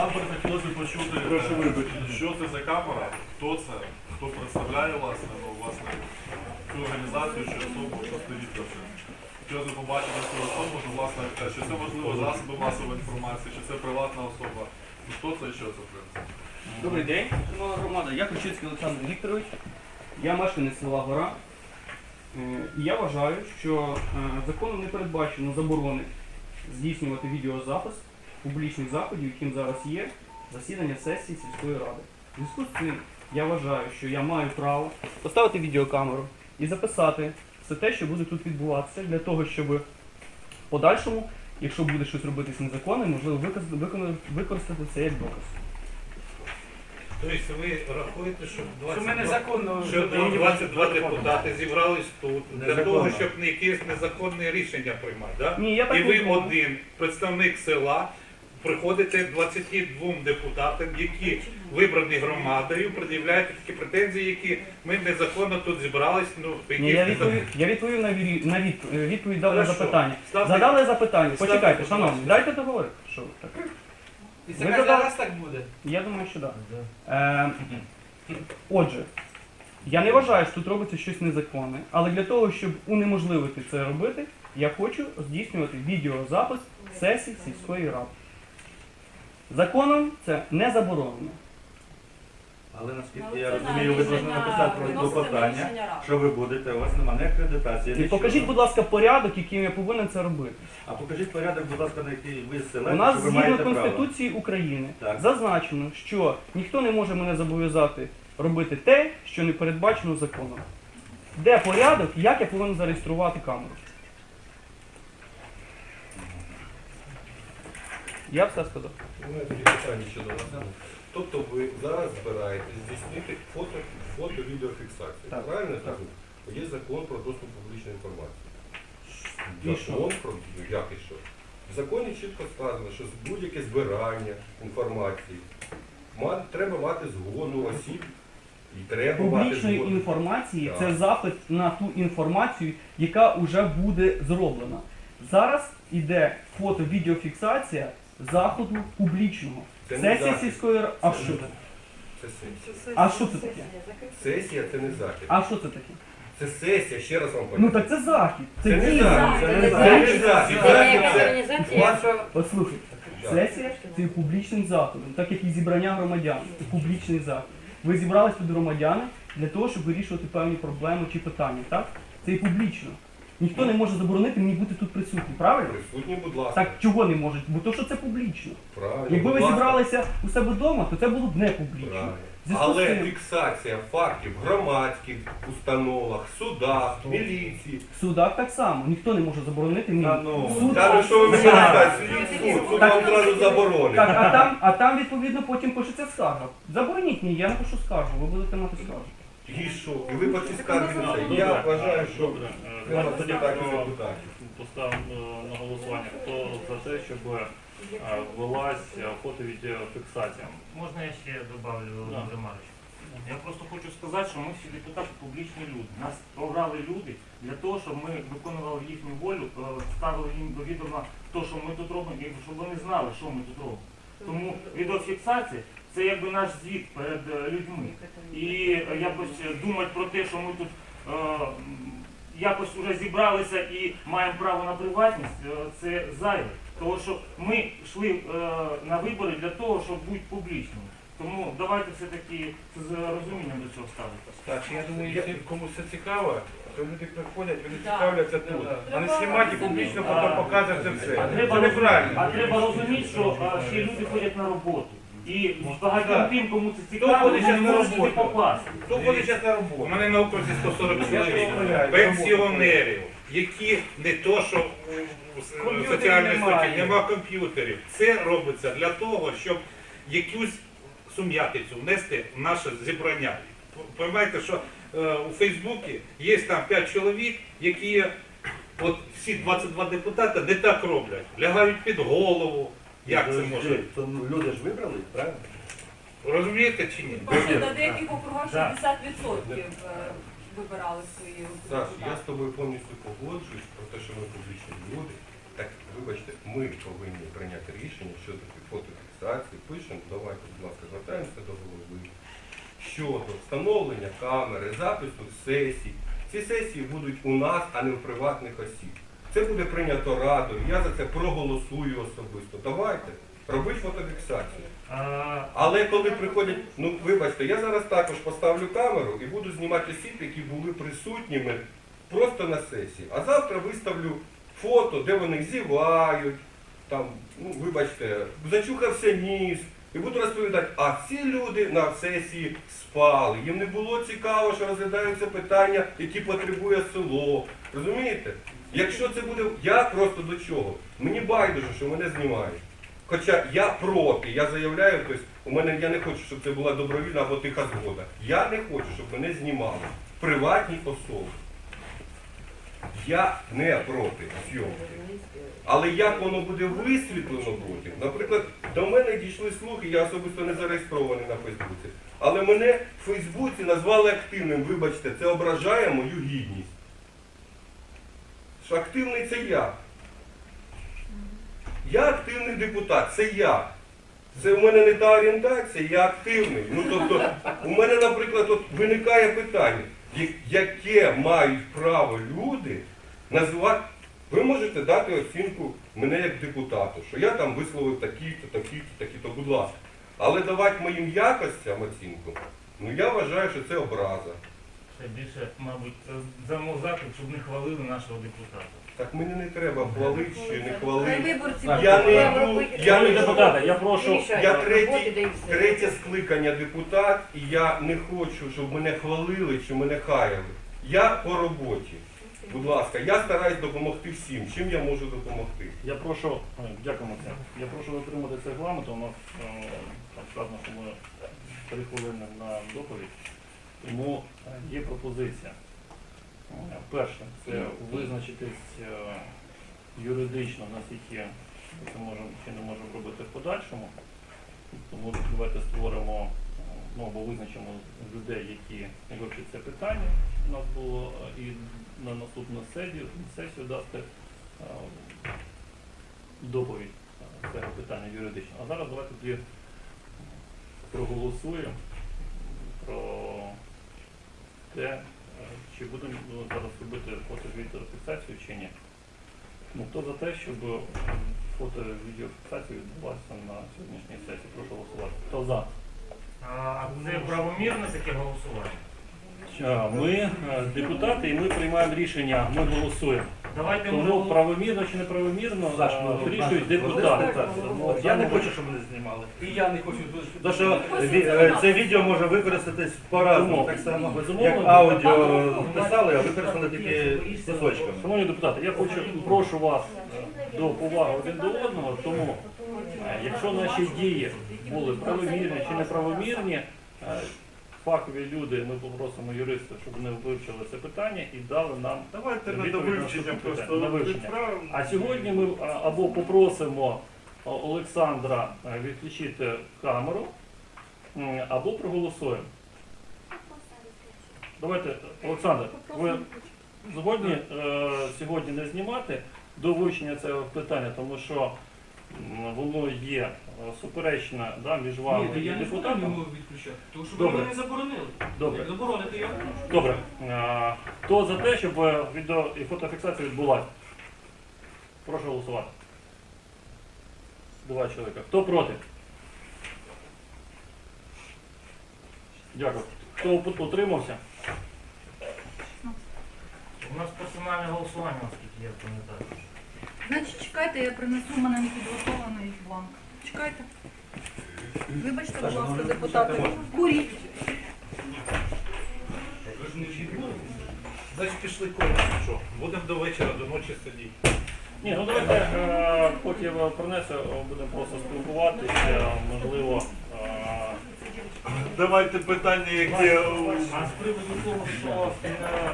насамперед хотілося б почути, е, що це за камера, хто це, хто представляє власне, ну, власне, цю організацію чи особу, що стоїть за цим. Хотілося б побачити цю особу, що, власне, е, чи це можливо засоби масової інформації, чи це приватна особа. Ну, хто це і що це, в принципі. Добрий день, шановна громада. Я Ключицький Олександр Вікторович. Я мешканець села Гора. Е, І я вважаю, що е, законом не передбачено заборони здійснювати відеозапис публічних заходів, яким зараз є засідання сесії сільської ради. У зв'язку з цим я вважаю, що я маю право поставити відеокамеру і записати все те, що буде тут відбуватися, для того, щоб в подальшому, якщо буде щось робитись незаконне, можливо використати це як доказ. Тобто ви рахуєте, що Що ми незаконно що 22 депутати зібрались тут для Незаконно. того, щоб не якесь незаконне рішення приймати, да? Ні, я так І не ви думаю. один представник села. Приходите 22 депутатам, які вибрані громадою, пред'являєте такі претензії, які ми незаконно тут зібрались. Ну, Ні, я відповів, я відповів на, вірі- на від, е, відповідь дав на Хорошо. запитання. Ставте- Задали запитання. ставте Почекайте, будь шановні, ласка. дайте договорити. Що ви так? І Ви це кожен задали- раз так буде. Я думаю, що так. Е, отже, я не вважаю, що тут робиться щось незаконне, але для того, щоб унеможливити це робити, я хочу здійснювати відеозапис сесій сільської ради. Законом це не заборонено. Але наскільки я розумію, ви повинні написати на клопотання, що ви будете, у вас немає ні акредитації, І нічого. покажіть, будь ласка, порядок, яким я повинен це робити. А покажіть порядок, будь ласка, на який ви ссилаєте, У нас що ви згідно маєте право. Конституції України Так. зазначено, що ніхто не може мене зобов'язати робити те, що не передбачено законом. Де порядок, як я повинен зареєструвати камеру? Я все сказав. У мене тоді питання щодо вас. Тобто ви зараз збираєтесь здійснити фото, фото відеофіксацію. Так. Правильно я Так. Є закон про доступ до публічної інформації. І Закон про як і що? В законі чітко сказано, що будь-яке збирання інформації ма- треба мати згоду осіб і треба мати Публічної згоду. інформації Так. це запит на ту інформацію, яка вже буде зроблена. Зараз іде фото-відеофіксація заходу публічного. Це не Сесія захід. сільської ради. А що це? Це сесія. А що це таке? Сесія це не захід. А що це таке? Це сесія, ще раз вам Ну так це захід. Це, Це не захід. Це не захід. Це Захід як це ваша Послухайте, Да. сесія це є публічним заходом, так як і зібрання громадян. Це публічний захід. Ви зібрались тут громадяни для того, щоб вирішувати певні проблеми чи питання, так? Це і публічно. Ніхто не може заборонити мені бути тут присутнім, правильно? присутні, будь ласка. Так чого не можуть? Бо то, що це публічно. Правильно. Якби будь ви ласка. зібралися у себе вдома, то це було б не публічно. Правильно. Зв'язку з Але цим- фіксація фактів в громадських установах, судах, міліції. В судах так само. Ніхто не може заборонити мені. Та ну, Суд- Та ви що ви мені Так. розказуєте? Суд, суд вам одразу заборонить. Так, а там, а там відповідно потім пишеться скарга. Забороніть мені, я напишу скаргу, ви будете мати скаргу. І що? І ви по цій на це. Я вважаю, що е, треба тоді так, і депутатів. Поставимо е, на голосування, хто за те, щоб е, ввелась е, фото-відеофіксація. Можна я ще добавлю, Володимир? Я просто хочу сказати, що ми всі депутати публічні люди. Нас обрали люди для того, щоб ми виконували їхню волю, ставили їм до відома те, що ми тут робимо, і щоб вони знали, що ми тут робимо. Тому відеофіксація це якби наш звіт перед е, людьми. І е, якось е, думати про те, що ми тут е, якось вже зібралися і маємо право на приватність, е, це зайве. Тому що ми йшли е, на вибори для того, щоб бути публічними. Тому давайте все-таки з розумінням до цього ставитися. Так, я думаю, якщо комусь це цікаво, то люди приходять, вони Да. цікавляться тут. А не знімати і публічно потім показувати це все. А Це треба, неправильно. а треба розуміти, що а, ще люди ходять на роботу. І багатьом тим, кому це цікаво, вони зараз не на можуть роботу? попасти. Хто ходить зараз на У роботу? мене на окрузі 140 Я чоловік, пенсіонерів, які не то, що у с- Комп'ютерів соціальної немає. статті, нема комп'ютерів. Це робиться для того, щоб якусь сум'ятицю внести в наше зібрання. Пам'ятаєте, що е, у Фейсбуці є там 5 чоловік, які от всі 22 депутати не так роблять, лягають під голову. Як це може? То люди ж вибрали, правильно? Розумієте чи ні? Просто на деяких округах 60% е, вибирали свої Саш, я з тобою повністю погоджуюсь про те, що ми публічні люди. Так, вибачте, ми повинні прийняти рішення щодо фотофіксації, пишемо, давайте, будь ласка, звертаємося до голови. Щодо встановлення камери, запису сесій. Ці сесії будуть у нас, а не в приватних осіб. Це буде прийнято радою. Я за це проголосую особисто. Давайте, робіть фотофіксацію. Але коли приходять, ну вибачте, я зараз також поставлю камеру і буду знімати осіб, які були присутніми просто на сесії. А завтра виставлю фото, де вони зівають, там, ну вибачте, зачухався ніс. І буду розповідати, а ці люди на сесії спали. Їм не було цікаво, що розглядаються питання, які потребує село. Розумієте? Якщо це буде, я просто до чого? Мені байдуже, що мене знімають. Хоча я проти, я заявляю, тобто, у мене я не хочу, щоб це була добровільна або тиха згода. Я не хочу, щоб мене знімали. Приватні особи. Я не проти зйомки. Але як воно буде висвітлено потім? Наприклад, до мене дійшли слухи, я особисто не зареєстрований на Фейсбуці. Але мене в Фейсбуці назвали активним, вибачте, це ображає мою гідність. Активний це я. Я активний депутат, це я. Це у мене не та орієнтація, я активний. Ну тобто, у мене, наприклад, от виникає питання, яке мають право люди називати. Ви можете дати оцінку мене як депутату, що я там висловив такі-то, такі-то, такі-то, будь ласка. Але давати моїм якостям оцінку, ну я вважаю, що це образа. Ще більше, мабуть, замов заклик, щоб не хвалили нашого депутата. Так мені не треба хвалити чи не хвалити. Я не йду, я не депутата, я прошу. Я третій, третє скликання депутат, і я не хочу, щоб мене хвалили чи мене хаяли. Я по роботі. Будь ласка, я стараюсь допомогти всім. Чим я можу допомогти? Я прошу, е, дякую Максим. Я прошу дотримати цей регламент, у нас е, там сказано, що ми три хвилини на доповідь. Тому е, є пропозиція. Е, Перше, це визначитись е, юридично, наскільки ми це можемо чи не можемо робити в подальшому. Тому давайте створимо ну, або визначимо людей, які вивчать це питання. У нас було і на наступну сесію, сесію дасти е, доповідь цього питання юридично. А зараз давайте тоді проголосуємо про те, е, чи будемо ну, зараз робити фото-відеофіксацію чи ні. Ну, хто за те, щоб е, фото-відеофіксація відбулася на сьогоднішній сесії? Прошу голосувати. Хто за? А це правомірне таке голосування? Е, Ми е, депутати і ми приймаємо рішення, ми голосуємо. Давайте Тому правомірно чи неправомірно Саш, е, вирішують депутати. Я не хочу, щоб мене знімали. І я не хочу. Тому що це відео може використатись по-разному. Так само, безумовно, як аудіо писали, а використали тільки кусочками. Шановні депутати, я хочу прошу вас до поваги один до одного, тому якщо наші дії були правомірні чи неправомірні, фахові люди, ми попросимо юриста, щоб вони вивчили це питання і дали нам Давайте на відповідь на довивчення наступне питання, на вивчення. відправимо. А сьогодні ми а, або попросимо а, Олександра а, відключити камеру, м, або проголосуємо. Давайте, Олександр, ви згодні е, сьогодні не знімати до вивчення цього питання, тому що воно є е, суперечне да, між вами Ні, і я не депутатом. згоден його відключати, тому що Добре. ви мене заборонили. Добре. Як заборонити я можу. Добре. Е, Хто за те, щоб е, відео і фотофіксація відбулася? Прошу голосувати. Два чоловіка. Хто проти? Дякую. Хто ут- утримався? у нас персональне голосування, наскільки я пам'ятаю. Значить, чекайте, я принесу мене не підготовлений бланк. Чекайте. Вибачте, будь ласка, депутати. Куріть. Ви ж не відмовили. Значить пішли коли. Що? Будемо до вечора, до ночі сидіти. Ні, ну давайте е, поки я принесу, е, будемо просто спілкуватися, можливо. е, Давайте питання, яке А з приводу того, що е,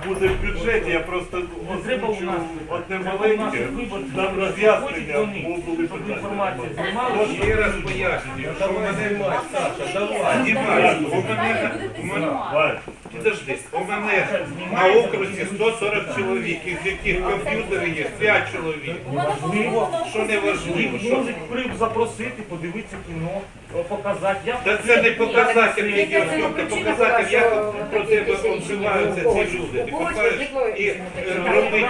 буде в бюджеті, я просто не треба у озвучу нас одне треба у маленьке, дам там роз'яснення, вони, бо були щоб питання. інформація знімалася. Ще раз пояснюю, що Давай мене знімай, Саша, давай. знімають. У мене у мене-. Валь, Підожди, у мене на окрузі 140 чоловік, із яких комп'ютери є 5 чоловік. Важливо, Що не важливо, що Можуть приб запросити, подивитися кіно, показати. Я Та це не показати відеозйомка, показати, як про тебе обживаються ці люди. Ти покажеш і е, робить,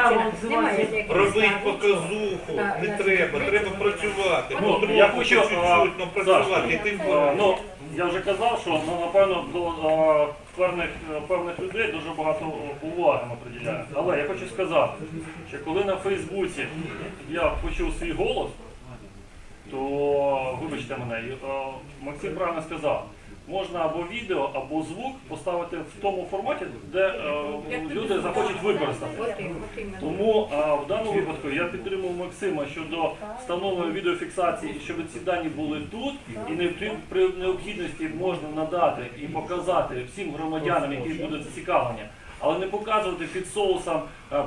робить показуху не треба, треба працювати. Ну, я хочу, чуть-чуть, ну працювати, і ти Е, Ну, я вже казав, що ну, напевно до е, певних, певних людей дуже багато уваги ми приділяємо. Але я хочу сказати, що коли на Фейсбуці я почув свій голос, то вибачте мене, е, Максим правильно сказав. Можна або відео, або звук поставити в тому форматі, де е, люди захочуть використати. Тому а, в даному випадку я підтримую Максима щодо встановлення відеофіксації, щоб ці дані були тут, і не при, необхідності можна надати і показати всім громадянам, які будуть зацікавлені, але не показувати під соусом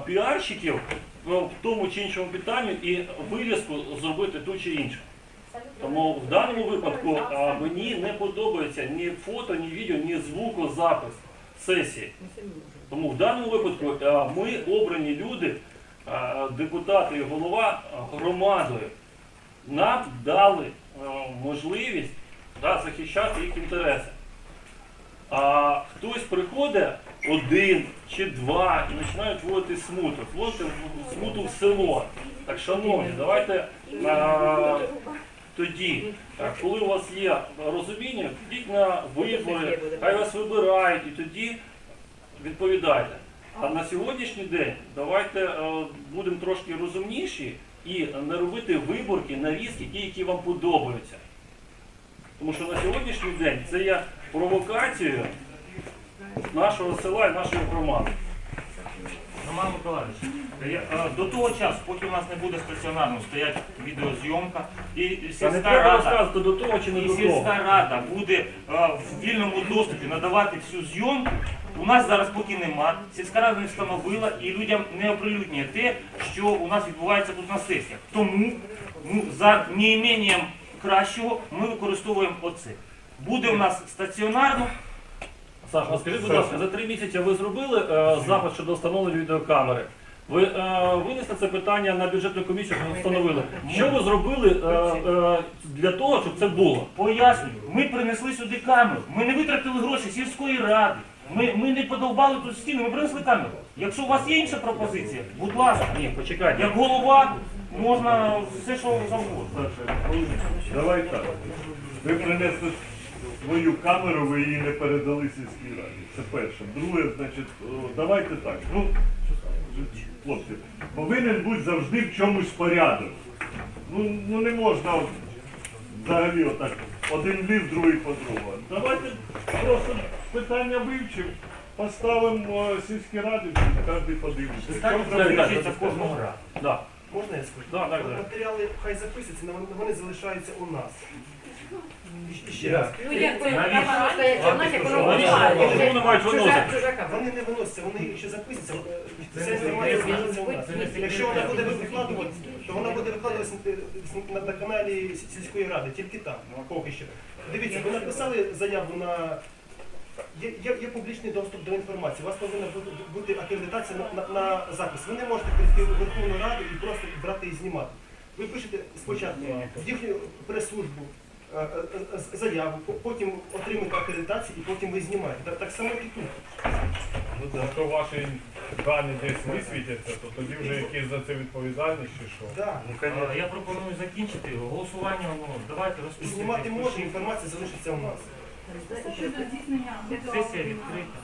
піарщиків е, в тому чи іншому питанню і вирізку зробити ту чи іншу. Тому в даному випадку а, мені не подобається ні фото, ні відео, ні звукозапис сесії. Тому в даному випадку а, ми обрані люди, а, депутати і голова громадою. Нам дали а, можливість да, захищати їх інтереси. А хтось приходить один чи два і починають вводити смуту. Вводити смуту в село. Так, шановні, давайте а, тоді, коли у вас є розуміння, йдіть на вибори, хай вас вибирають і тоді відповідайте. А на сьогоднішній день давайте е, будемо трошки розумніші і не робити виборки, нарізки, ті, які вам подобаються. Тому що на сьогоднішній день це є провокацією нашого села і нашої громади. Роман Миколаївич, я, е, до того часу, поки у нас не буде стаціонарно стоять відеозйомка, і Та не сільська треба рада, розказувати до того чи не і до того. сільська рада буде е, в вільному доступі надавати всю зйомку. У нас зараз поки нема. Сільська рада не встановила і людям не оприлюднює те, що у нас відбувається тут на сесіях. Тому ну, за неіменням кращого ми використовуємо оце. Буде у нас стаціонарно, Саша, а скажіть, будь ласка, за три місяці ви зробили е, запит щодо встановлення відеокамери? Ви е, винесли це питання на бюджетну комісію, щоб встановили. Що ви зробили е, е, для того, щоб це було? Пояснюю, ми принесли сюди камеру. Ми не витратили гроші сільської ради. Ми, ми не подовбали тут стіни, ми принесли камеру. Якщо у вас є інша пропозиція, будь ласка, Ні, почекайте. як голова можна все, що завгодно. Давай так. Ви принесли свою камеру, ви її не передали сільській раді. Це перше. Друге, значить, о, давайте так. Ну, хлопці, повинен бути завжди в чомусь порядок. Ну, ну не можна от взагалі отак один ліс, другий по другому. Давайте просто питання вивчимо, поставимо о, сільській раді, кожен подивиться. В чому Це проблема? включиться кожного разу. Да. Можна я скажу? Да, так, так. Матеріали хай записуються, але вони залишаються у нас. Ще раз. Ну як це? Навіщо? Вона як воно не мають виносити? Вони не виносяться, вони якщо записуються, ця інформація залишиться у нас. Якщо вона буде викладувати, то вона буде викладуватися на, на каналі сільської ради, тільки там, поки що. Дивіться, ви написали заяву на. Є, є, є публічний доступ до інформації. У вас повинна бути, бути акредитація на, на, на запис. Ви не можете прийти в Верховну Раду і просто брати і знімати. Ви пишете спочатку в їхню прес-службу заяву, потім отримуєте акредитацію і потім ви знімаєте. Так, так само і тут. Якщо ваші дані десь висвітяться, то тоді вже якісь за це відповідальність чи що? Да. Е, Я пропоную закінчити його. голосування. Ну, давайте розпустимо. Знімати можна, інформація залишиться у нас. Сесія відкрита.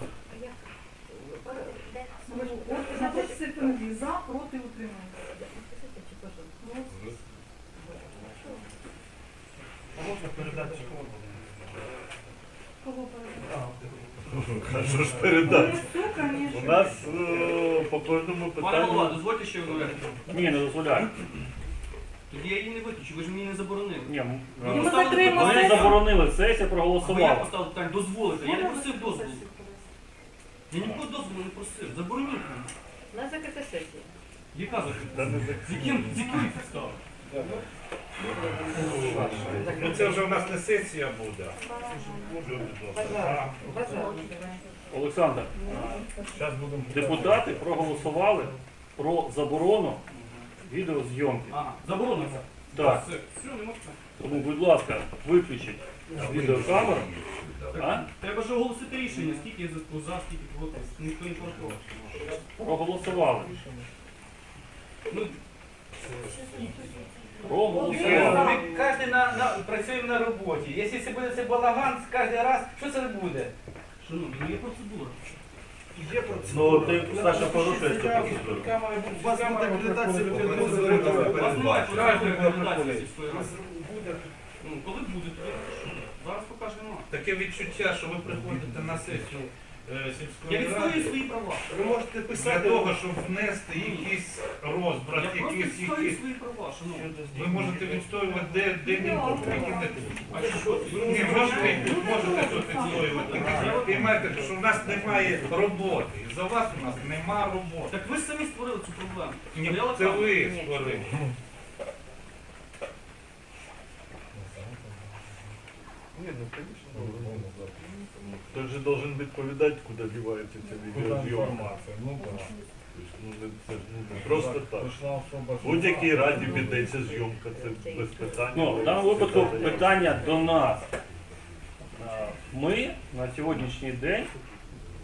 Значить, секунді. За, проти, утримання. А можна передати? Кого передати? Що ж передати? Ну, У нас е, по кожному Пане голова, питанню. дозвольте ще одну репліку. Ні, не дозволяю. Тоді я її не виключу, ви ж мені не заборонили. Ні, м, Ви е, Ми поставили закриємо питання. Вони сесію. заборонили, сесія Або я проголосувала. поставив питання, дозволите. Я не просив дозволу. Я нікого дозволу не просив. Забороніть мені. На закрита сесія. Яка закрита? Та не З яким, з яким підставом? Ну це вже у нас не сесія буде. Олександр, депутати проголосували про заборону відеозйомки. Ага, заборонено. Так. Тому, будь ласка, виключіть відеокамеру. А? Треба ж оголосити рішення, скільки я за, за скільки проти, ніхто не проти. Проголосували. Ну, Проголосували. Ми кожен на, на, працюємо на роботі. Якщо це буде цей балаган кожен раз, що це буде? шановні, ну є процедура. Є процедура. Ну, ти, Саша, порушуєш цю процедуру. у вас буде акредитація. У вас немає акредитації сільської ради. буде. Ну, коли буде, тоді що? Зараз покажемо. Таке відчуття, що ви приходите на сесію е, Я сільської відстоюю ради свої права. Ви можете для писати. того, щоб внести якийсь розбрат, Я просто якийсь відстоюю якийсь. свої права, шановні. Ви можете відстоювати де, де нібудь, тільки не тут. А що? Ні, можете і тут, можете тут відстоювати. Піймайте, що в нас немає роботи. І за вас у нас нема роботи. Так ви ж самі створили цю проблему. Ні, Стояла це ви створили. Кто же должен відповідати, куди дівається ця відеозйомка. Ну так. Тобто, ну, не- це ж не просто так. Прийшла особа. В будь-якій раді ведеться зйомка, це без питань. Ну, в даному випадку питання до нас. Ми на сьогоднішній день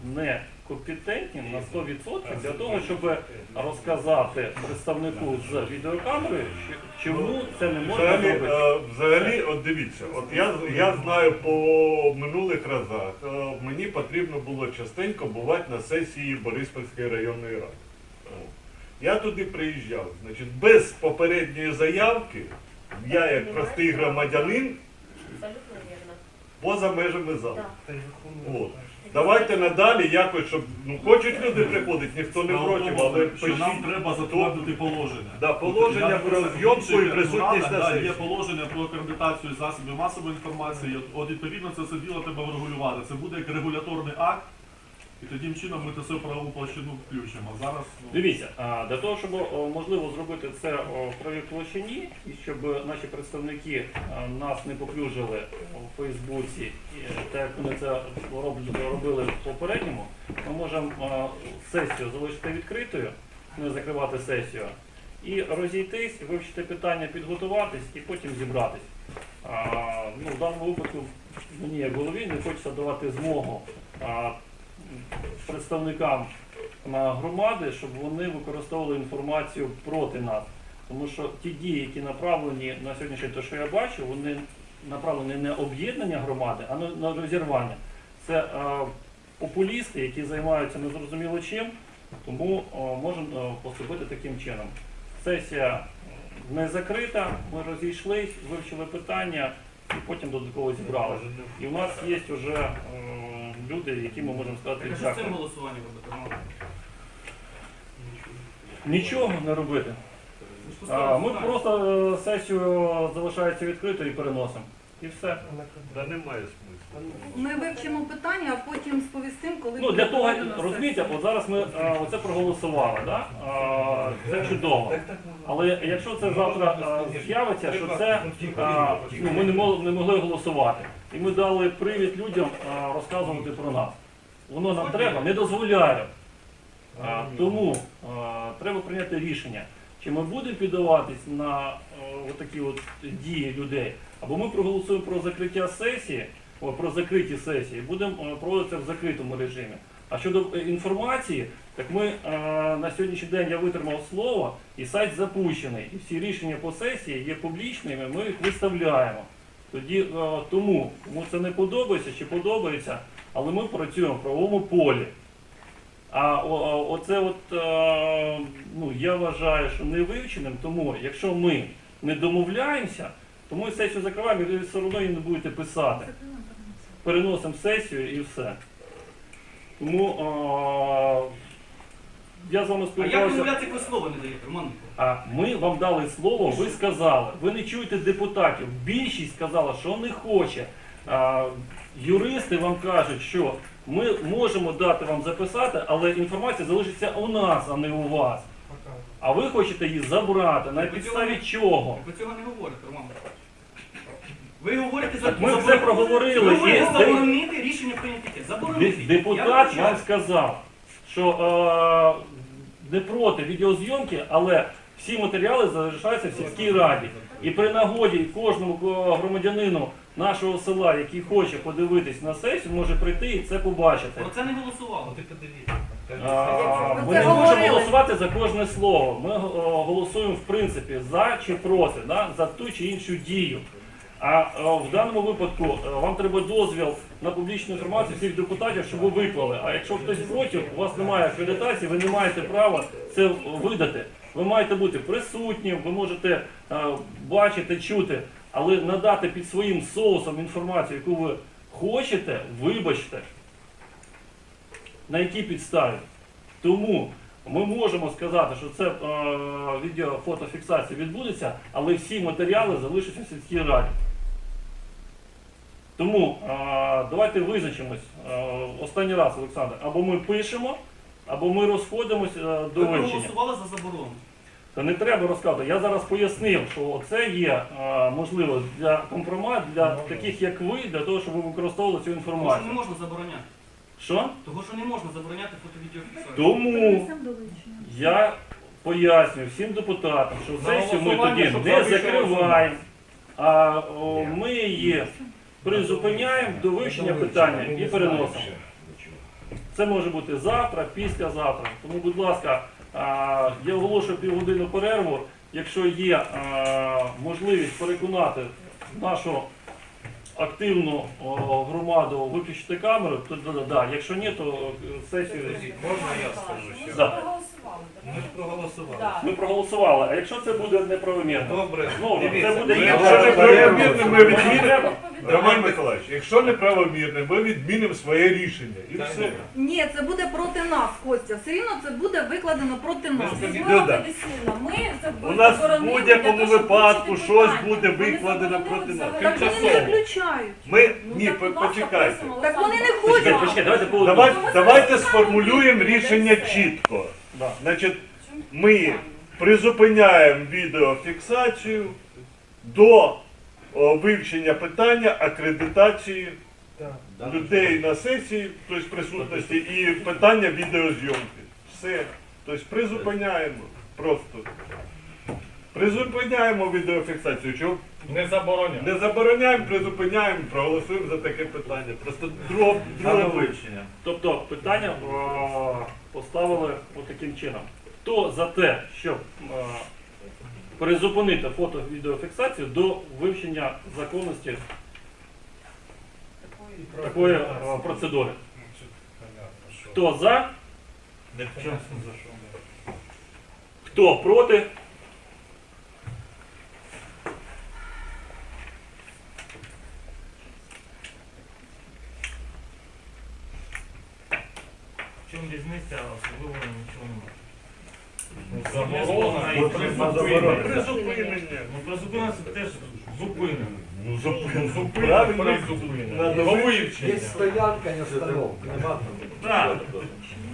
не компетентні на 100% для того, щоб розказати представнику з відеокамери, чому це не можна Взагалі, робити. е, взагалі, от дивіться, от я, я знаю по минулих разах, е, мені потрібно було частенько бувати на сесії Бориспільської районної ради. О. Я туди приїжджав, значить, без попередньої заявки, я як простий громадянин Абсолютно вірно. поза межами залу. От. Давайте надалі якось, щоб ну хочуть люди приходити, ніхто не проти, але що нам треба затвердити положення. Да, положення Я про написав, зйомку і присутність на да, сесії. Є положення про акредитацію засобів масової інформації. От, от відповідно це все діло треба врегулювати. Це буде як регуляторний акт, і тоді чином ми це правову площину включимо. А зараз ну, Дивіться, для того, щоб можливо зробити це в правій площині, і щоб наші представники нас не поплюжили у Фейсбуці, е, так як вони це робили в попередньому, ми можемо сесію залишити відкритою, не закривати сесію, і розійтись, вивчити питання, підготуватись і потім зібратись. Ну, в даному випадку мені як голові не хочеться давати змогу представникам громади, щоб вони використовували інформацію проти нас. Тому що ті дії, які направлені на сьогоднішній те, що я бачу, вони направлені не об'єднання громади, а на, розірвання. Це е, популісти, які займаються незрозуміло чим, тому е, можемо е, поступити таким чином. Сесія не закрита, ми розійшлись, вивчили питання і потім додатково зібрали. І у нас є вже е, люди, які ми можемо сказати Так а що з цим голосуванням робити? Нічого не робити. А, ми просто е, сесію залишається відкритою і переносимо. І все. Та немає смислу. Ми вивчимо питання, а потім сповістимо, коли Ну буде для того, розумієте, от зараз ми е, оце проголосували, да? А, це чудово. Але якщо це завтра е, з'явиться, що це е, ну, ми не могли, не могли голосувати. І ми дали привід людям е, розказувати про нас. Воно нам треба, не дозволяє. Тому треба прийняти рішення, чи ми будемо піддаватись на такі от дії людей, або ми проголосуємо про закриття сесії, про закриті сесії, будемо проводитися в закритому режимі. А щодо е, інформації, так ми е, на сьогоднішній день я витримав слово, і сайт запущений, і всі рішення по сесії є публічними, ми їх виставляємо. Тоді е, тому, кому це не подобається чи подобається, але ми працюємо в правовому полі. А о- оце от, ну, я вважаю, що не вивченим, тому якщо ми не домовляємося, то ми сесію закриваємо і ви все одно її не будете писати. Переносимо сесію і все. Тому е, я з вами А як спілкувався. вимовляти, як ви слово не даєте, Роман? А ми вам дали слово, ви сказали. Ви не чуєте депутатів. Більшість сказала, що не хоче. А, юристи вам кажуть, що ми можемо дати вам записати, але інформація залишиться у нас, а не у вас. А ви хочете її забрати. На підставі чого? Ви цього не говорите, Роман Миколаївич. Ви говорите за Так ми все проговорили. Ви говорите Є- заборонити рішення прийняти. Заборонити. Де- Депутат вибачаюсь. вам сказав, що е, не проти відеозйомки, але всі матеріали залишаються в сільській раді. І при нагоді кожному е, громадянину нашого села, який хоче подивитись на сесію, може прийти і це побачити. Про це не голосували. Ти подивіться. А, Ми не можемо голосувати за кожне слово. Ми е, голосуємо в принципі за чи проти, да, за ту чи іншу дію. А е, в даному випадку е, вам треба дозвіл на публічну інформацію всіх депутатів, щоб ви виклали. А якщо хтось проти, у вас немає акредитації, ви не маєте права це видати. Ви маєте бути присутнім, ви можете е, бачити, чути, але надати під своїм соусом інформацію, яку ви хочете, вибачте, на якій підставі. Тому ми можемо сказати, що це е, відеофотофіксація відбудеться, але всі матеріали залишаться в сільській раді. Тому давайте визначимось останній раз, Олександр. Або ми пишемо, або ми розходимося е, до Ви вивчення. проголосували за заборону. Та не треба розказувати. Я зараз пояснив, що це є можливо для компромат для таких як ви, для того, щоб ви використовували цю Того, що не можна забороняти. Що? Того, що не можна забороняти фото-відеофіксацію. Тому я пояснюю всім депутатам, що сесію ми голосування, тоді щоб не закриваємо, а о, ми її призупиняємо до вивчення питання і переносимо. Це може бути завтра, післязавтра. Тому, будь ласка, я оголошую півгодинну перерву. Якщо є можливість переконати нашу активну о, громаду виключити камеру, то да, да, да. якщо ні, то е, сесію. Можна я скажу ще? Да. Ми ж проголосували. Ми проголосували. А якщо це буде неправомірно? Добре, дивіться, це буде ми- Якщо неправомірно, ми відмінимо. Роман Миколаївич, якщо неправомірне, ми відмінимо своє рішення. І Так, все. Ні, це буде проти нас, Костя. Все рівно це буде викладено проти нас. Ну, да. У нас в будь-якому випадку щось буде викладено проти нас. Так вони не виключають. Ми ні, по- почекайте. Так вони не Почекайте, хочуть. почекайте, давайте по Давай, давайте сформулюємо рішення чітко. Да. Значить, ми призупиняємо відеофіксацію до о, вивчення питання акредитації людей на сесії, тобто присутності, і питання відеозйомки. Все. Тобто призупиняємо просто. Призупиняємо відеофіксацію. Чого Не забороняємо. не забороняємо, призупиняємо, проголосуємо за таке питання. Просто друге, друге вивчення. Тобто питання о, поставили таким чином. Хто за те, щоб е, призупинити фото-відеофіксацію до вивчення законності такої е, процедури? Хто за? Хто проти? Різниця, особливо нічого немає. Заборона і Ну, призупинення. Призупинення. Ну, призупинення це теж зупинено. Ну, зупинення. Правильно, Правильно. Надо По вивчити. вивченню. стоянка и остановка. Так,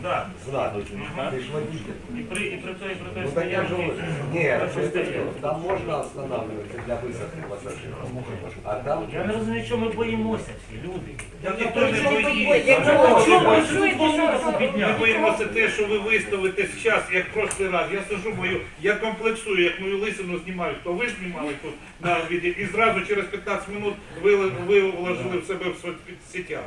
так. Знак. Мгм. Ты ж водитель. І при, і при той, і при той Ну так я же... стоянок. там можно останавливаться для высадки пассажиров. А там... Я не розумію, чого ми боїмося всі люди. Та ніхто не боїться. Якщо Чого ви що Ми боїмося те, що ви виставите час, як прошлий раз. Я сижу мою, я комплексую, як мою лисину знімають, то ви знімали тут на відео, і зразу через 15 минут ви, ви вложили в себе в соцсетях.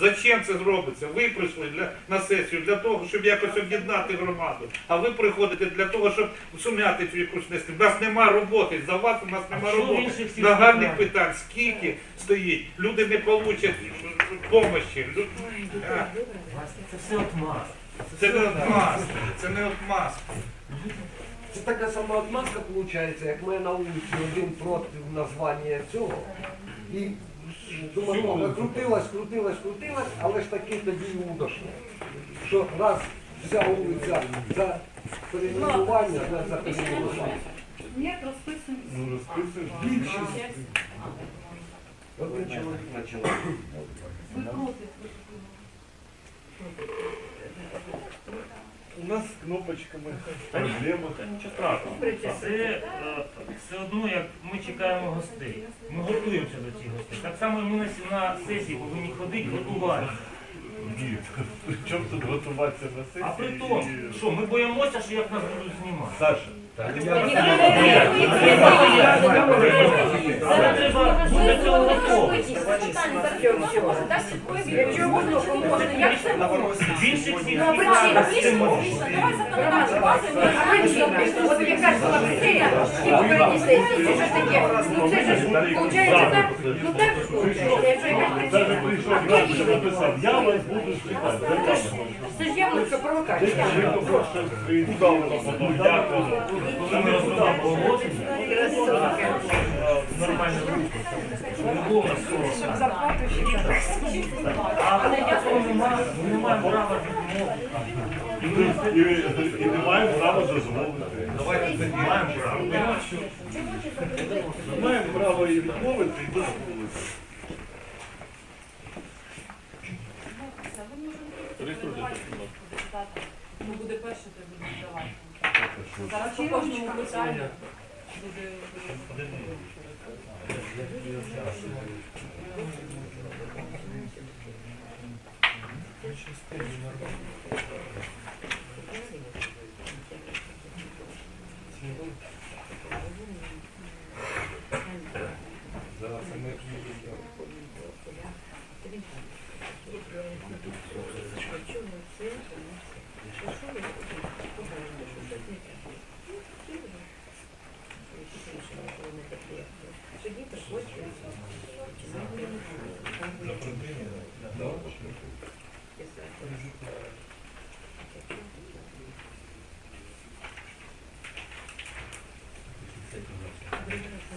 Зачем це зробиться? Ви прийшли для, на сесію для того, щоб якось об'єднати громаду. А ви приходите для того, щоб сум'ятицю якусь нести. У нас нема роботи. За вас у нас А нема що роботи. інших всіх Нагальних питань, скільки стоїть, люди не получать помощі. Лю- А, Це все отмаз. Це не отмазка, це не отмазка. Це така сама отмазка виходить, як ми на вулиці один проти названня цього. І думаю, ну, крутилась, крутилась, крутилась, але ж таки тоді і удошло. Що раз вся вулиця за перейменування, за, за перейменування. Ні, розписуємося. Ну, розписуєш. Більшість. Один чоловік починає. Ви проти. У нас з кнопочками проблема. Та нічого страшного. Це е, все одно, як ми чекаємо гостей. Ми готуємося до цих гостей. Так само і ми на, на сесії повинні ходити, готуватися. Ні, при чому тут готуватися на сесії? А при тому, і- що ми боїмося, що як нас будуть знімати. Саша, Я вас буду камерою. Це ж явно, що провокація. Дякую. Коли ми не. І, не маємо права дозволити. Давайте тоді. Маємо право. Ми маємо право і відмовити, і дозволити. Реєструйтесь, будь. Ну буде перше, буде давати. Зараз по кожному питанню буде.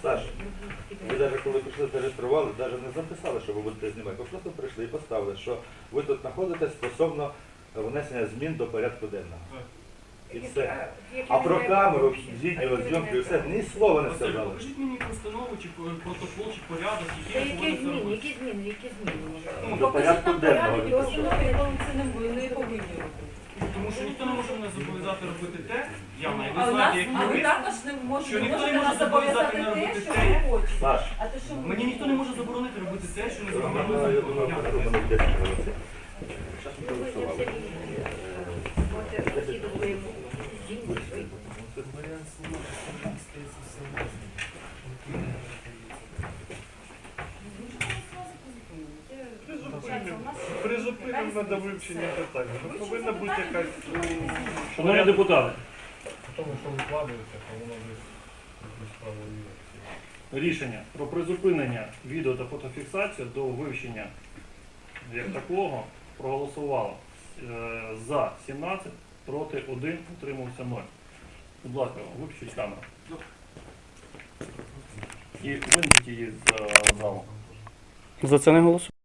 Саша, ви навіть коли прийшли зареєстрували, навіть не записали, що ви будете знімати. Ви просто прийшли і поставили, що ви тут знаходитесь стосовно внесення змін до порядку денного. І все. А про камеру, відео, зйомки, і все, ні слова не сказали. покажіть мені постанову, чи протокол, чи порядок, які повинні зміни, які зміни, які зміни? Ну, до порядку денного. Не не повинні робити. Тому що ніхто не може мене зобов'язати робити те, я маю не а ви які також не що можете, ніхто не може зобов'язати те, робити що те. ви хочете. Саш, Мені ніхто не може заборонити робити те, що не я заборонено законом. Призупинимо треба вивчення питання. Ну, повинна бути якась... ну, Шановні депутати, Тому що викладається, то воно десь рішення про призупинення відео та фотофіксацію до вивчення як такого проголосувало е, за 17, проти 1, утримався 0. Будь ласка, виключіть камеру. І винесіть її з е, залу. За це не голосую.